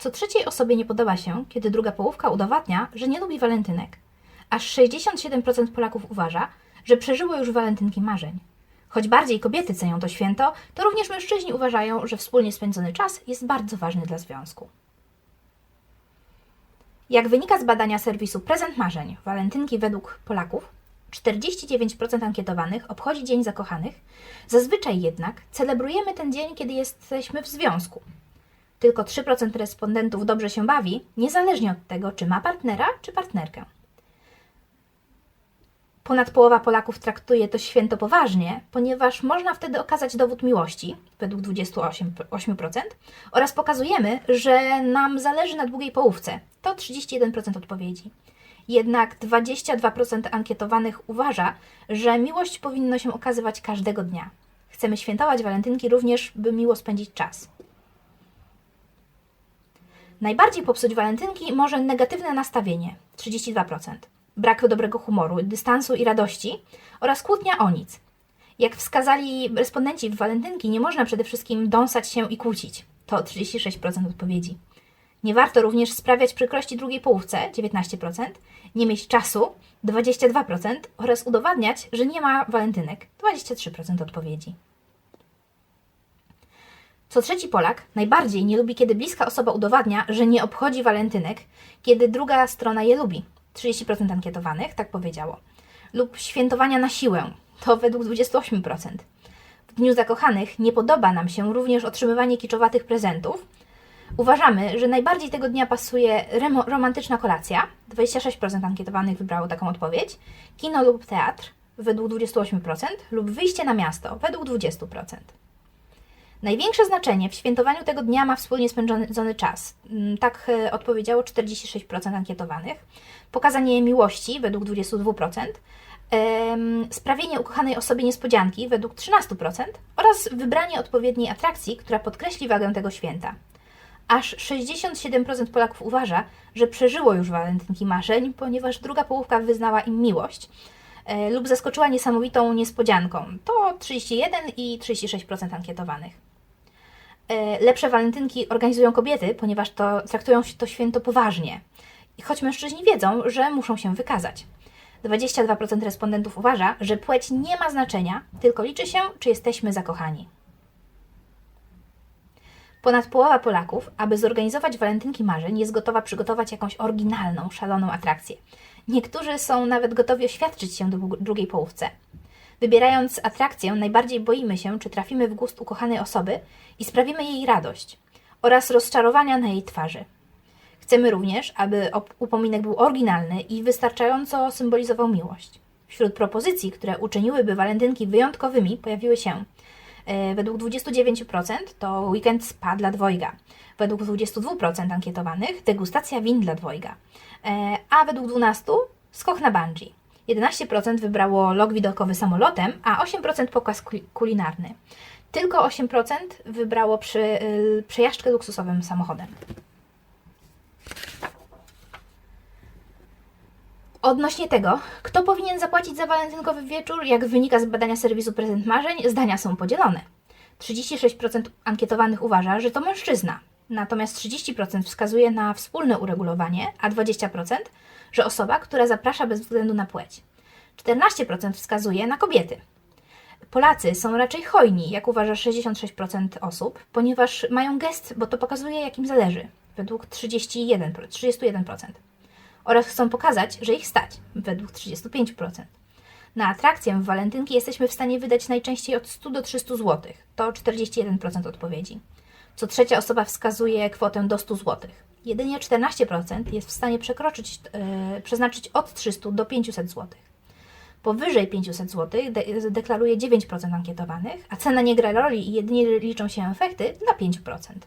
Co trzeciej osobie nie podoba się, kiedy druga połówka udowadnia, że nie lubi walentynek. Aż 67% Polaków uważa, że przeżyło już walentynki marzeń. Choć bardziej kobiety cenią to święto, to również mężczyźni uważają, że wspólnie spędzony czas jest bardzo ważny dla związku. Jak wynika z badania serwisu Prezent Marzeń, walentynki według Polaków, 49% ankietowanych obchodzi Dzień Zakochanych, zazwyczaj jednak celebrujemy ten dzień, kiedy jesteśmy w związku. Tylko 3% respondentów dobrze się bawi, niezależnie od tego, czy ma partnera, czy partnerkę. Ponad połowa Polaków traktuje to święto poważnie, ponieważ można wtedy okazać dowód miłości, według 28%, oraz pokazujemy, że nam zależy na długiej połówce. To 31% odpowiedzi. Jednak 22% ankietowanych uważa, że miłość powinno się okazywać każdego dnia. Chcemy świętować walentynki również, by miło spędzić czas. Najbardziej popsuć walentynki może negatywne nastawienie 32%, brak dobrego humoru, dystansu i radości oraz kłótnia o nic. Jak wskazali respondenci w walentynki, nie można przede wszystkim dąsać się i kłócić. To 36% odpowiedzi. Nie warto również sprawiać przykrości drugiej połówce 19%, nie mieć czasu 22% oraz udowadniać, że nie ma walentynek 23% odpowiedzi. Co trzeci Polak najbardziej nie lubi, kiedy bliska osoba udowadnia, że nie obchodzi walentynek, kiedy druga strona je lubi. 30% ankietowanych tak powiedziało. Lub świętowania na siłę. To według 28%. W Dniu Zakochanych nie podoba nam się również otrzymywanie kiczowatych prezentów. Uważamy, że najbardziej tego dnia pasuje romantyczna kolacja. 26% ankietowanych wybrało taką odpowiedź. Kino lub teatr według 28% lub wyjście na miasto według 20%. Największe znaczenie w świętowaniu tego dnia ma wspólnie spędzony czas. Mm, Tak e, odpowiedziało 46% ankietowanych. Pokazanie miłości według 22%. em, Sprawienie ukochanej osobie niespodzianki według 13% oraz wybranie odpowiedniej atrakcji, która podkreśli wagę tego święta. Aż 67% Polaków uważa, że przeżyło już walentynki marzeń, ponieważ druga połówka wyznała im miłość e, lub zaskoczyła niesamowitą niespodzianką. To 31 i 36% ankietowanych. E, Lepsze walentynki organizują kobiety, ponieważ to, traktują się to święto poważnie. Choć mężczyźni wiedzą, że muszą się wykazać. 22% respondentów uważa, że płeć nie ma znaczenia, tylko liczy się, czy jesteśmy zakochani. Ponad połowa Polaków, aby zorganizować walentynki marzeń, jest gotowa przygotować jakąś oryginalną, szaloną atrakcję. Niektórzy są nawet gotowi oświadczyć się dru- drugiej połówce. Wybierając atrakcję, najbardziej boimy się, czy trafimy w gust ukochanej osoby i sprawimy jej radość oraz rozczarowania na jej twarzy. Chcemy również, aby upominek był oryginalny i wystarczająco symbolizował miłość. Wśród propozycji, które uczyniłyby walentynki wyjątkowymi, pojawiły się e, według 29% to weekend spa dla dwojga, według 22% ankietowanych degustacja win dla dwojga, e, a według 12% skok na bungee. 11% wybrało log widokowy samolotem, a 8% pokaz kul- kulinarny. Tylko 8% wybrało przy, y, przejażdżkę luksusowym samochodem. Odnośnie tego, kto powinien zapłacić za walentynkowy wieczór, jak wynika z badania serwisu Prezent Marzeń, zdania są podzielone. 36% ankietowanych uważa, że to mężczyzna, natomiast 30% wskazuje na wspólne uregulowanie, a 20% że osoba, która zaprasza bez względu na płeć. 14% wskazuje na kobiety. Polacy są raczej hojni, jak uważa 66% osób, ponieważ mają gest, bo to pokazuje, jak im zależy, według 31%, 31%. Oraz chcą pokazać, że ich stać, według 35%. Na atrakcję w walentynki jesteśmy w stanie wydać najczęściej od 100 do 300 zł. To 41% odpowiedzi. Co trzecia osoba wskazuje kwotę do 100 zł. Jedynie 14% jest w stanie przekroczyć, e, przeznaczyć od 300 do 500 zł. Powyżej 500 zł de- deklaruje 9% ankietowanych, a cena nie gra roli i jedynie liczą się efekty dla 5%.